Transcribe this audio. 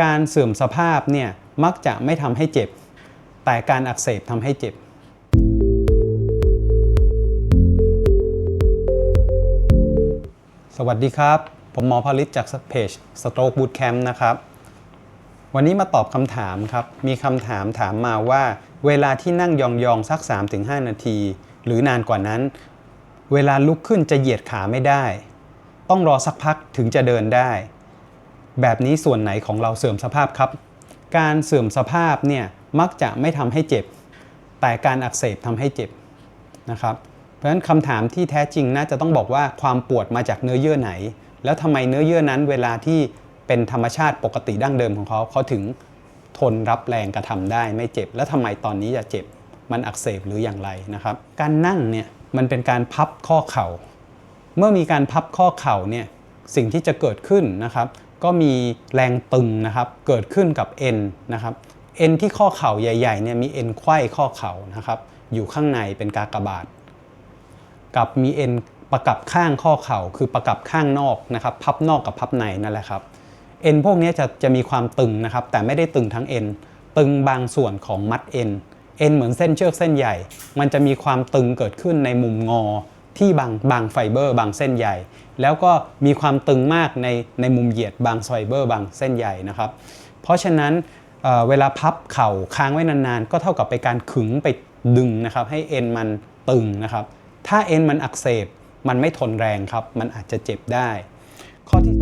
การเสื่อมสภาพเนี่ยมักจะไม่ทำให้เจ็บ แต่การอักเสบทำให้เจ็บ สวัสดีครับ ผมหมอผลิตจากเพจ Stroke Bootcamp นะครับ วันนี้มาตอบคำถามครับ มีคำถามถามมาว่า เวลาที่นั่งยองๆสัก 3-5 นาที หรือนานกว่านั้น เวลาลุกขึ้นจะเหยียดขาไม่ได้ ต้องรอสักพักถึงจะเดินได้ แบบนี้ส่วนไหนของเราเสื่อมสภาพครับ การเสื่อมสภาพเนี่ยมักจะไม่ทำให้เจ็บ แต่การอักเสบทำให้เจ็บนะครับ เพราะฉะนั้นคำถามที่แท้จริงน่าจะต้องบอกว่าความปวดมาจากเนื้อเยื่อไหน แล้วทำไมเนื้อเยื่อนั้นเวลาที่เป็นธรรมชาติปกติดั้งเดิมของเขาเขาถึงทนรับแรงกระทำได้ไม่เจ็บ แล้วทำไมตอนนี้จะเจ็บมันอักเสบหรืออย่างไรนะครับ การนั่งเนี่ยมันเป็นการพับข้อเข่า เมื่อมีการพับข้อเข่าเนี่ยสิ่งที่จะเกิดขึ้นนะครับ ก็มีแรงตึงนะครับเกิดขึ้นกับเอ็นนะครับเอ็นที่ข้อเข่าใหญ่ๆเนี่ยมีเอ็นไขว้ข้อเข่านะครับอยู่ข้างในเป็นกากบาท กับมีเอ็นประกับข้างข้อเข่าคือประกับข้างนอกนะครับพับนอกกับพับในนั่นแหละครับเอ็นพวกนี้จะจะมีความตึงนะครับแต่ไม่ได้ตึงทั้งเอ็นตึงบางส่วนของมัดเอ็นเอ็นเหมือนเส้นเชือกเส้นใหญ่ มันจะมีความตึงเกิดขึ้นในมุมงอ ที่บางบางไฟเบอร์ บางเส้นใหญ่แล้วก็มีความตึงมากในในมุมเหยียดบางไฟเบอร์ บางเส้นใหญ่นะครับ เพราะฉะนั้นเเวลาพับเข่าค้างไว้นานๆ ก็เท่ากับไปการขึงไปดึงนะครับ ให้เอ็นมันตึงนะครับ ถ้าเอ็นมันอักเสบมันไม่ทนแรงครับ มันอาจจะเจ็บได้ ข้อที่